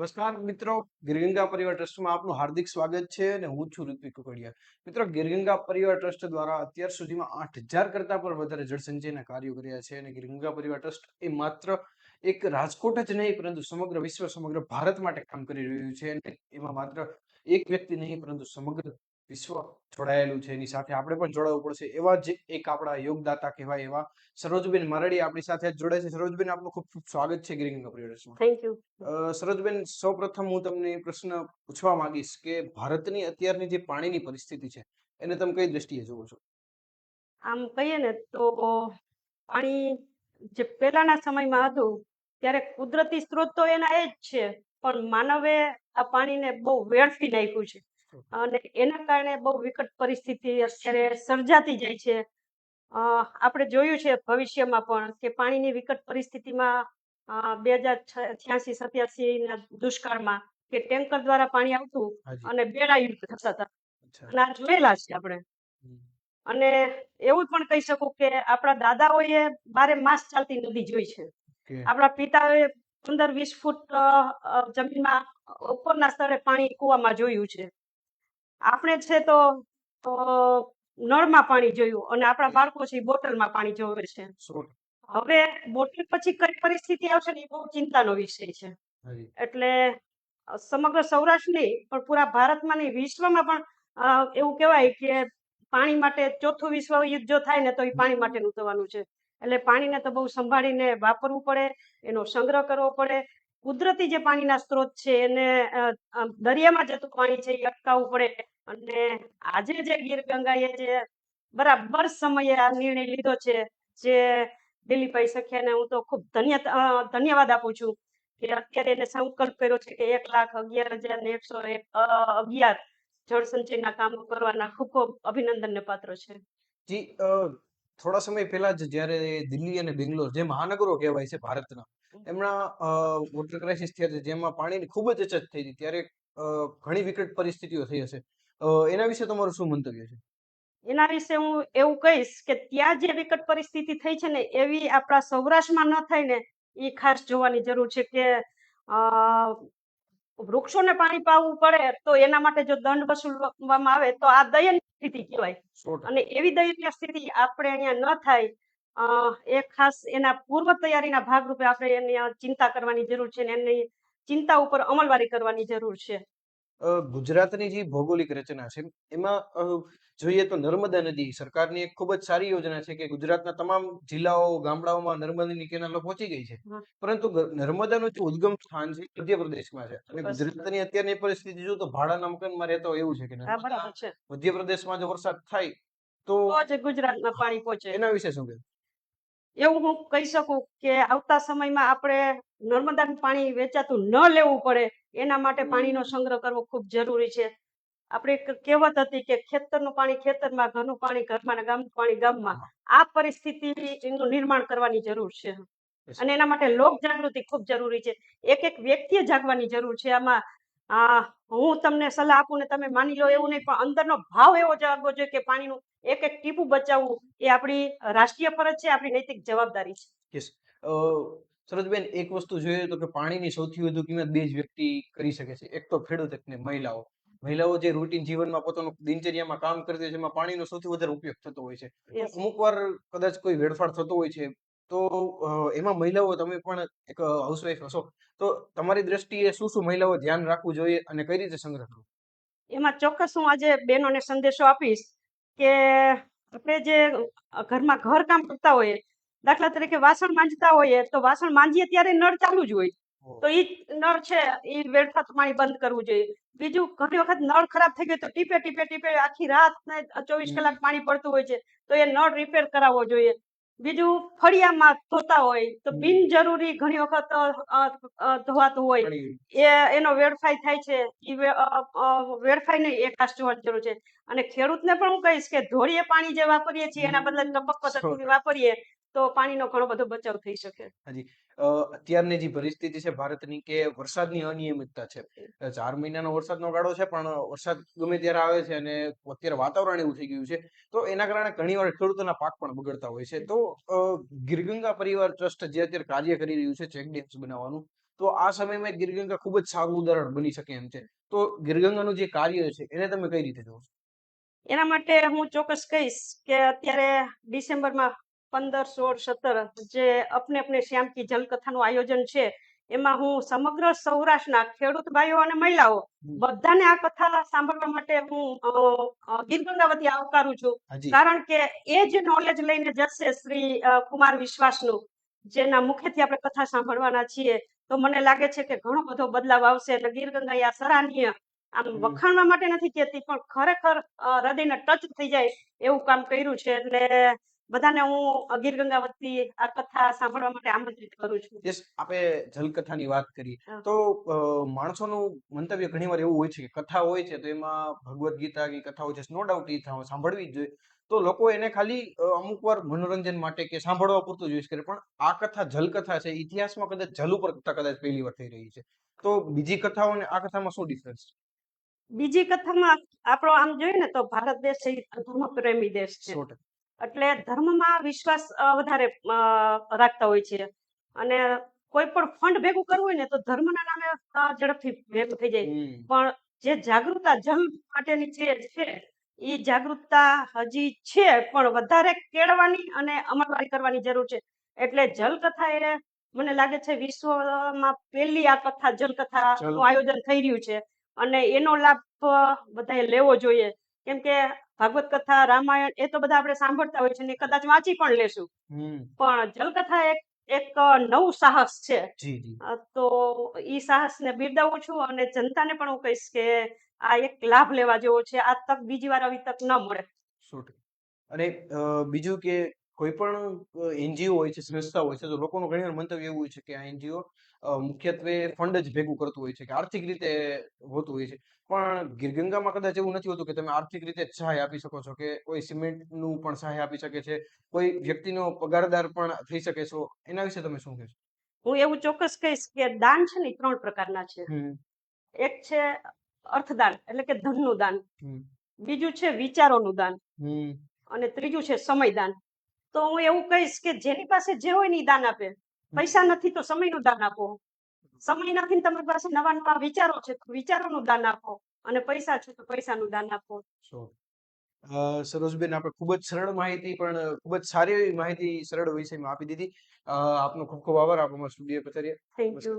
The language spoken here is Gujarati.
નમસ્કાર મિત્રો, ગિરગંગા પરિવાર ટ્રસ્ટમાં આપનું હાર્દિક સ્વાગત છે અને હું છું ઋત્વિક કુકડિયા. મિત્રો, ગિરગંગા પરિવાર ટ્રસ્ટ દ્વારા અત્યાર સુધીમાં આઠ હજાર કરતા પણ વધારે જળસંચયના કાર્યો કર્યા છે અને ગિરગંગા પરિવાર ટ્રસ્ટ એ માત્ર એક રાજકોટ જ નહીં, પરંતુ સમગ્ર વિશ્વ, સમગ્ર ભારત માટે કામ કરી રહ્યું છે અને એમાં માત્ર એક વ્યક્તિ નહીં, પરંતુ સમગ્ર વિશ્વ જોડાયેલું છે. એની સાથે આપણે પણ જોડાવું પડશે. એવા જે એક આપણા યોગદાતા કહેવાય એવા સરોજબેન મારડી આપણી સાથે જોડાય છે. સરોજબેન આપનું ખૂબ ખૂબ સ્વાગત છે ગ્રીન ટ્રસ્ટમાં થેન્ક યુ સરોજબેન સૌપ્રથમ હું તમને પ્રશ્ન પૂછવા માંગીશ કે ભારતની અત્યારની જે પાણીની પરિસ્થિતિ છે એને તમે કઈ દ્રષ્ટિએ જોવો છો? આમ કહીએ ને તો પાણી જે પહેલાના સમયમાં હતું ત્યારે કુદરતી સ્ત્રોત તો એના એ જ છે પણ માનવે આ પાણીને બહુ વેડફી નાખ્યું છે. અને એના કારણે બહુ વિકટ પરિસ્થિતિ અત્યારે સર્જાતી જાય છે. આપણે જોયું છે ભવિષ્યમાં પણ કે પાણીની વિકટ પરિસ્થિતિમાં બે હજાર છ્યાસી સત્યાસી ના દુષ્કાળમાં કે ટેન્કર દ્વારા પાણી આવતું અને બેડા યુદ્ધ થતા હતા અને આ જોયેલા છે આપણે. અને એવું પણ કહી શકું કે આપણા દાદાઓએ બારે માસ ચાલતી નદી જોઈ છે. આપણા પિતાઓએ પંદર વીસ ફૂટ જમીનમાં ઉપરના સ્તરે પાણી કુવામાં જોયું છે. આપણે છે તો નળમાં પાણી જોયું અને આપણા બાળકો છે એ બોટલમાં પાણી જોવે છે. હવે બોટલ પછી કઈ પરિસ્થિતિ આવશે ને એ બહુ ચિંતાનો વિષય છે. એટલે સમગ્ર સૌરાષ્ટ્ર નહીં પણ પૂરા ભારતમાં નહીં વિશ્વમાં પણ એવું કહેવાય કે પાણી માટે ચોથું વિશ્વ યુદ્ધ જો થાય ને તો એ પાણી માટેનું થવાનું છે. એટલે પાણીને તો બહુ સંભાળીને વાપરવું પડે એનો સંગ્રહ કરવો પડે કુદરતી જે પાણીના સ્ત્રોત છે એને દરિયામાં જતું પાણી છે એ અટકાવવું પડે અને આજે જે ગીર ગંગાએ જે બરાબર સમયે આ નિર્ણય લીધો છે જે દિલીપભાઈ સખિયાને હું તો ખૂબ ધન્ય ધન્યવાદ આપું છું કે અત્યારે એને સંકલ્પ કર્યો છે કે એક લાખ અગિયાર હજાર ને એકસો એક અગિયાર જળ સંચયના કામો કરવાના ખૂબ ખૂબ અભિનંદનને પાત્ર છે. થોડા સમય પહેલા જ જ્યારે દિલ્હી અને બેંગ્લોર જે મહાનગરો કહેવાય છે ભારતના એમના વોટર ક્રાઇસિસ થયા છે જેમાં પાણીની ખૂબ જ અછત થઈ હતી. ત્યારે ઘણી વિકટ પરિસ્થિતિઓ થઈ હશે. એના વિશે તમારું શું મંતવ્ય છે? એના વિશે હું એવું કહીશ કે ત્યાં જે વિકટ પરિસ્થિતિ થઈ છે ને એવી આપણા સૌરાષ્ટ્રમાં ન થાય ને એ ખાસ જોવાની જરૂર છે કે વૃક્ષોને પાણી પાવું પડે તો એના માટે જો દંડ વસૂલવામાં આવે તો આ દયનીય સ્થિતિ કહેવાય. અને એવી દયનીય સ્થિતિ આપણે અહીંયા ન થાય એ ખાસ એના પૂર્વ તૈયારીના ભાગરૂપે આપણે એની ચિંતા કરવાની જરૂર છે ને એની ચિંતા ઉપર અમલવારી કરવાની જરૂર છે. ગુજરાતની જે ભૌગોલિક રચના છે એમાં જોઈએ તો નર્મદા નદી સરકારની એક ખૂબ જ સારી યોજના છે કે ગુજરાતના તમામ જિલ્લાઓ ગામડાઓમાં નર્મદાની કેનાલો પહોંચી ગઈ છે. પરંતુ નર્મદાનું જે ઉદ્ગમ સ્થાન છે મધ્યપ્રદેશમાં છે. અને. ગુજરાતની અત્યારની પરિસ્થિતિ જો તો ભાડાના મકાનમાં રહેતો હોય એવું છે કે મધ્યપ્રદેશમાં જો વરસાદ થાય તો ગુજરાતમાં પાણી પહોંચે. એના વિશે શું કહેવું? એવું હું કહી શકું કે આવતા સમયમાં આપણે નર્મદાનું પાણી વેચાતું ન લેવું પડે એના માટે પાણીનો સંગ્રહ કરવો ખૂબ જરૂરી છે. આપણે એક કહેવત હતી કે ખેતરનું પાણી ખેતરમાં ઘરનું પાણી ઘરમાં ને ગામનું પાણી ગામમાં. આ પરિસ્થિતિનું નિર્માણ કરવાની જરૂર છે. અને એના માટે લોક જાગૃતિ ખૂબ જરૂરી છે. એક એક વ્યક્તિએ જાગવાની જરૂર છે. આમાં આ હું તમને સલાહ આપું ને તમે માની લો એવું નહીં પણ અંદરનો ભાવ એવો જાગવો જોઈએ કે પાણીનું એક એક ટીપું બચાવવું એ આપણી રાષ્ટ્રીય ફરજ છે આપણી નૈતિક જવાબદારી છે. સરોજબેન એક વસ્તુ જોઈએ તો કે પાણીની સૌથી વધુ કિંમત બે જ વ્યક્તિ કરી શકે છે. એક તો ખેડૂત એક ને મહિલાઓ. મહિલાઓ જે રૂટીન જીવનમાં પોતાનું દિનચર્યામાં કામ કરતી હોય છે એમાં પાણીનો સૌથી વધારે ઉપયોગ થતો હોય છે. અમુક વાર કદાચ કોઈ વેડફાડ થતો હોય છે તો એમાં મહિલાઓ તમે પણ એક હાઉસવાઈફ હશો. તો તમારી દ્રષ્ટિએ શું શું મહિલાઓ ધ્યાન રાખવું જોઈએ અને કઈ રીતે સંગ્રહ કરવો એમાં ચોક્કસ હું આજે બહેનોને સંદેશો આપીશ કે આપણે જે ઘરમાં ઘર કામ કરતા હોઈએ દાખલા તરીકે વાસણ માંજતા હોઈએ તો વાસણ માંજીએ ત્યારે નળ ચાલુ જ હોય. તો એ નળ છે એ વેડફાતું પાણી બંધ કરવું જોઈએ. બીજું ઘણી વખત નળ ખરાબ થઈ ગયો તો ટીપે ટીપે ટીપે આખી રાત ને ચોવીસ કલાક પાણી પડતું હોય છે તો એ નળ રિપેર કરાવવો જોઈએ. બીજું ફળિયામાં ધોતા હોય તો. બિનજરૂરી ઘણી વખત ધોવાતું હોય. એ એનો વેડફાઈ થાય છે. એ વેડફાઈ નહીં એ ખાસ જોવાની જરૂર છે. અને ખેડૂતને પણ હું કહીશ કે ધોળીએ પાણી જે વાપરીએ છીએ એના બદલે ટપક પદ્ધતિ વાપરીએ તો પાણીનો ઘણો બધો બચાવ થઈ શકે. હાજી. અત્યારની જે પરિસ્થિતિ છે ભારતની કે વરસાદની અનિયમિતતા છે. ચાર મહિનાનો વરસાદનો ગાળો છે પણ વરસાદ ગમે ત્યારે આવે છે અને અત્યારે વાતાવરણ એવું થઈ ગયું છે તો એના કારણે ઘણીવાર ખેડૂતોના પાક પણ બગડતા હોય છે. તો ગિરગંગા પરિવાર ટ્રસ્ટ જે અત્યારે કાર્ય કરી રહ્યું છે ચેક ડેમ્સ બનાવવાનું તો આ સમયમાં ગીરગંગા ખૂબ જ સારું ઉદાહરણ બની શકે એમ છે. તો ગીરગંગાનું જે કાર્ય છે એને તમે કઈ રીતે જોશો? એના માટે હું ચોક્કસ કહીશ કે અત્યારે ડિસેમ્બરમાં પંદર સોળ સત્તર જે અપને અપને શ્યામ કી જલકથાનું આયોજન છે એમાં હું સમગ્ર સૌરાષ્ટ્રના ખેડૂત ભાઈઓ અને મહિલાઓ બધાને આ કથા સાંભળવા માટે હું ગીર ગંગાવતી આવકારું છું. કારણ કે એ જ નોલેજ લઈને જશે શ્રી કુમાર વિશ્વાસનું જેના મુખેથી આપણે કથા સાંભળવાના છીએ. તો મને લાગે છે કે ઘણો બધો બદલાવ આવશે એટલે ગીર ગંગા સરાહનીય આમ વખાણવા માટે નથી કહેતી પણ ખરેખર હૃદયને ટચ થઈ જાય એવું કામ કર્યું છે. એટલે બધાને હું ગીર ગંગા વતી આ કથા સાંભળવા માટે આમંત્રિત કરું છું. યસ આપણે જલકથાની વાત કરી. તો માણસોનું મંતવ્ય ઘણીવાર એવું હોય છે કે કથા હોય છે તો એમાં ભગવદ્ ગીતા કે કથાઓ છે નો ડાઉટ એ સાંભળવી જ જોઈએ. તો લોકો એને ખાલી અમુક વાર મનોરંજન માટે કે સાંભળવા પૂરતું જ યુઝ કરે પણ આ કથા જલકથા છે ઇતિહાસમાં કદાચ જલ ઉપર કથા કદાચ પહેલી વાર થઈ રહી છે. તો બીજી કથાઓ અને આ કથામાં શું ડિફરન્સ છે બીજી કથામાં આપણો આમ જોઈએ ને તો ભારત દેશ એ ધર્મ પ્રેમી દેશ છે. એટલે ધર્મમાં વિશ્વાસ વધારે રાખતા હોય છે. અને કોઈ પણ ફંડ ભેગું કરવું હોય ને તો ધર્મના નામે ઝડપથી ભેગું થઈ જાય. પણ જે જાગૃતતા જલ માટેની જે છે એ જાગૃતતા હજી છે પણ વધારે કેળવાની અને અમલવારી કરવાની જરૂર છે. એટલે જલકથા એ મને લાગે છે વિશ્વમાં પહેલી આ કથા જલકથા જલ- નું આયોજન થઈ રહ્યું છે. અને એનો લાભ બધાએ લેવો જોઈએ. કેમ કે ભાગવત કથા રામાયણ એ તો બધા આપણે સાંભળતા હોય છે ને કદાચ વાંચી પણ લેશું. પણ જલકથા એક એક નવું સાહસ છે. તો એ સાહસ ઈ સાહસને બિરદાવું છું અને જનતાને પણ હું કહીશ કે આ એક લાભ લેવા જેવો છે. આ તક બીજી વાર આવી તક ન મળે. અને બીજું કે કોઈ પણ એનજીઓ હોય છે સંસ્થા હોય છે તો લોકોનું ઘણી મંતવ્ય એવું હોય છે કે આ એનજીઓ મુખ્યત્વે ફંડ જ ભેગું કરતું હોય છે કે આર્થિક રીતે હોતું હોય છે. પણ ગીરગંગામાં કદાચ એવું નથી હોતું કે તમે આર્થિક રીતે જ સહાય આપી શકો છો કે કોઈ સિમેન્ટનું પણ સહાય આપી શકે છે કોઈ વ્યક્તિનો પગારદાર પણ થઈ શકે છો. એના વિશે તમે શું કહેશો? હું એવું ચોક્કસ કહીશ કે દાન છે ને ત્રણ પ્રકારના છે. એક છે અર્થદાન એટલે કે ધનનું દાન. બીજું છે વિચારોનું દાન. અને ત્રીજું છે સમયદાન. તો હું એવું કહીશ કે જેની પાસે જે હોય ને દાન આપે. પૈસા નથી તો સમયનું દાન આપો. સમય નથી તમારી પાસે નવા નવા વિચારો છે તો વિચારોનું દાન આપો અને પૈસા છે તો પૈસાનું દાન આપો. સરોજબેન આપણે ખૂબ જ સરળ માહિતી પણ ખૂબ જ સારી એવી માહિતી સરળ વિષયમાં આપી દીધી. આપનો ખૂબ ખૂબ આભાર. આપ અમારા સ્ટુડિયો પધાર્યા થેન્ક યુ